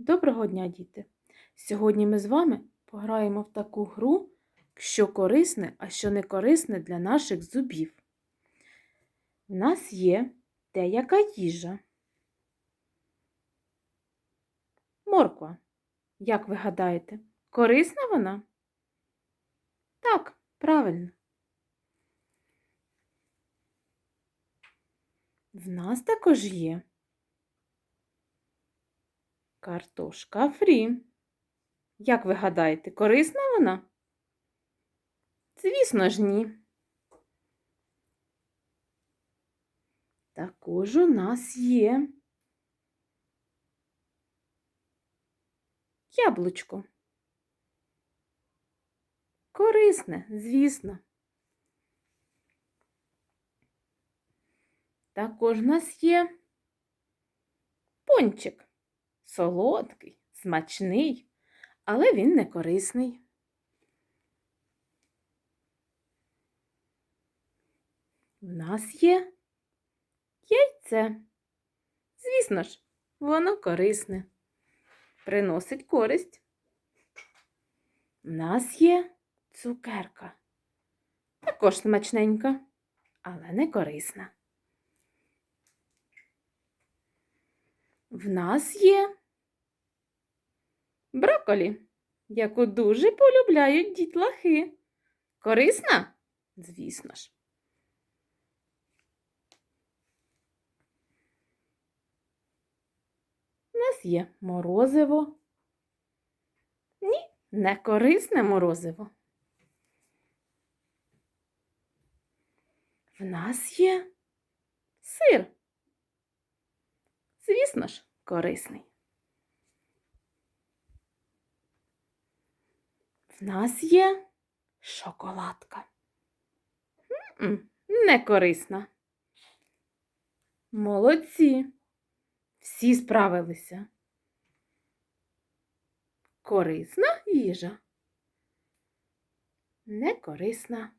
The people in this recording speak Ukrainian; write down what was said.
Доброго дня, діти! Сьогодні ми з вами пограємо в таку гру, що корисне, а що не корисне для наших зубів. В нас є деяка їжа. Морква. Як ви гадаєте, корисна вона? Так, правильно. В нас також є Картошка фрі. Як ви гадаєте, корисна вона? Звісно ж, ні. Також у нас є яблучко. Корисне, звісно. Також у нас є пончик солодкий, смачний, але він не корисний. В нас є яйце. Звісно ж, воно корисне, приносить користь. В нас є цукерка. Також смачненька, але не корисна. В нас є брокколі, яку дуже полюбляють дітлахи. Корисна? Звісно ж. У нас є морозиво. Ні, не корисне морозиво. В нас є сир. Звісно ж, корисний. В нас є шоколадка. М-м, Не корисна. Молодці. Всі справилися. Корисна їжа. Не корисна.